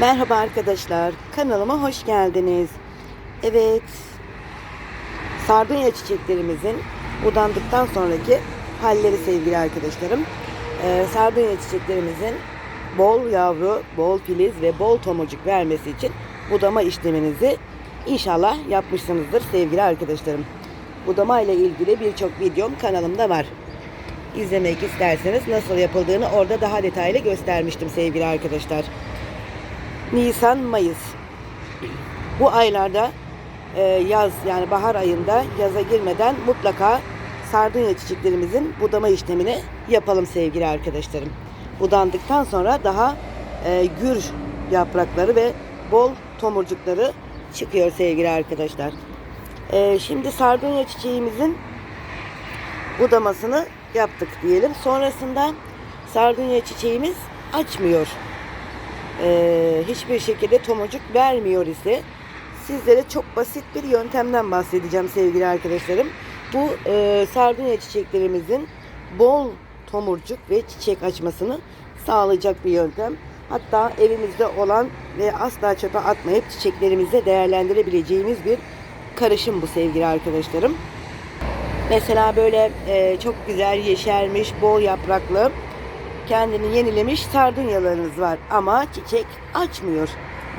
Merhaba arkadaşlar, kanalıma hoş geldiniz. Evet, sardunya çiçeklerimizin budandıktan sonraki halleri sevgili arkadaşlarım. Ee, sardunya çiçeklerimizin bol yavru, bol filiz ve bol tomurcuk vermesi için budama işleminizi inşallah yapmışsınızdır sevgili arkadaşlarım. Budama ile ilgili birçok videom kanalımda var. İzlemek isterseniz nasıl yapıldığını orada daha detaylı göstermiştim sevgili arkadaşlar. Nisan, Mayıs. Bu aylarda e, yaz yani bahar ayında yaza girmeden mutlaka sardunya çiçeklerimizin budama işlemini yapalım sevgili arkadaşlarım. Budandıktan sonra daha e, gür yaprakları ve bol tomurcukları çıkıyor sevgili arkadaşlar. E, şimdi sardunya çiçeğimizin budamasını yaptık diyelim. Sonrasında sardunya çiçeğimiz açmıyor e, hiçbir şekilde tomurcuk vermiyor ise sizlere çok basit bir yöntemden bahsedeceğim sevgili arkadaşlarım. Bu e, sardunya çiçeklerimizin bol tomurcuk ve çiçek açmasını sağlayacak bir yöntem. Hatta evimizde olan ve asla çöpe atmayıp çiçeklerimizde değerlendirebileceğimiz bir karışım bu sevgili arkadaşlarım. Mesela böyle e, çok güzel yeşermiş, bol yapraklı, kendini yenilemiş sardunyalarınız var ama çiçek açmıyor.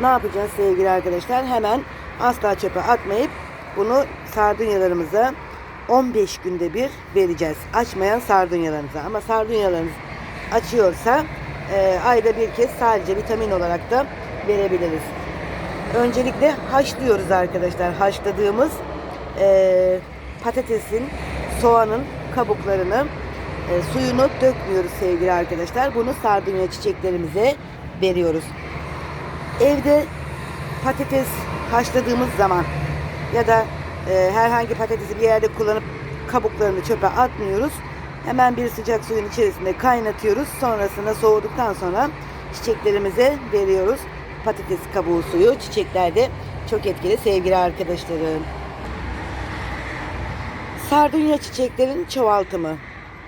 Ne yapacağız sevgili arkadaşlar? Hemen asla çöpe atmayıp bunu sardunyalarımıza 15 günde bir vereceğiz. Açmayan sardunyalarınıza. Ama sardunyalarınız açıyorsa e, ayda bir kez sadece vitamin olarak da verebiliriz. Öncelikle haşlıyoruz arkadaşlar. Haşladığımız e, patatesin, soğanın kabuklarını e, suyunu dökmüyoruz sevgili arkadaşlar. Bunu sardunya çiçeklerimize veriyoruz. Evde patates haşladığımız zaman ya da e, herhangi patatesi bir yerde kullanıp kabuklarını çöpe atmıyoruz. Hemen bir sıcak suyun içerisinde kaynatıyoruz. Sonrasında soğuduktan sonra çiçeklerimize veriyoruz. Patates kabuğu suyu çiçeklerde çok etkili sevgili arkadaşlarım. Sardunya çiçeklerin çoğaltımı.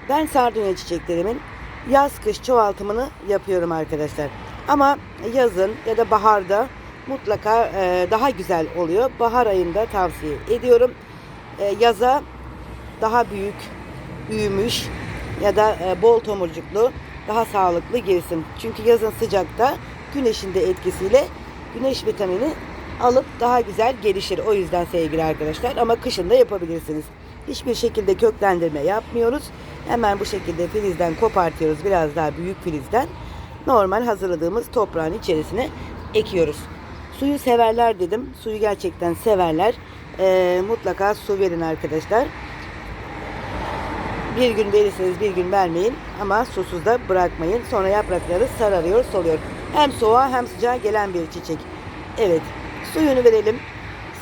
Ben sardunya çiçeklerimin yaz kış çoğaltımını yapıyorum arkadaşlar. Ama yazın ya da baharda mutlaka e, daha güzel oluyor. Bahar ayında tavsiye ediyorum. E, yaza daha büyük, büyümüş ya da e, bol tomurcuklu daha sağlıklı girsin. Çünkü yazın sıcakta güneşin de etkisiyle güneş vitamini alıp daha güzel gelişir. O yüzden sevgili arkadaşlar ama kışın da yapabilirsiniz. Hiçbir şekilde köklendirme yapmıyoruz. Hemen bu şekilde filizden kopartıyoruz. Biraz daha büyük filizden. Normal hazırladığımız toprağın içerisine ekiyoruz. Suyu severler dedim. Suyu gerçekten severler. Ee, mutlaka su verin arkadaşlar. Bir gün verirseniz bir gün vermeyin ama susuz da bırakmayın. Sonra yaprakları sararıyor, soluyor. Hem soğuğa hem sıcağa gelen bir çiçek. Evet, suyunu verelim.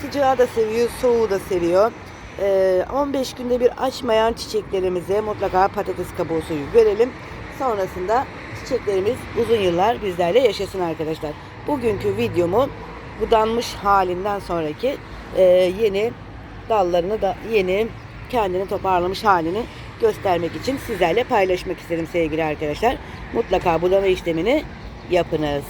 Sıcağı da seviyor, soğuğu da seviyor. Ee, 15 günde bir açmayan çiçeklerimize mutlaka patates kabuğu suyu verelim. Sonrasında çiçeklerimiz uzun yıllar bizlerle yaşasın arkadaşlar. Bugünkü videomu budanmış halinden sonraki e, yeni dallarını da yeni kendini toparlamış halini göstermek için sizlerle paylaşmak istedim sevgili arkadaşlar. Mutlaka budama işlemini yapınız.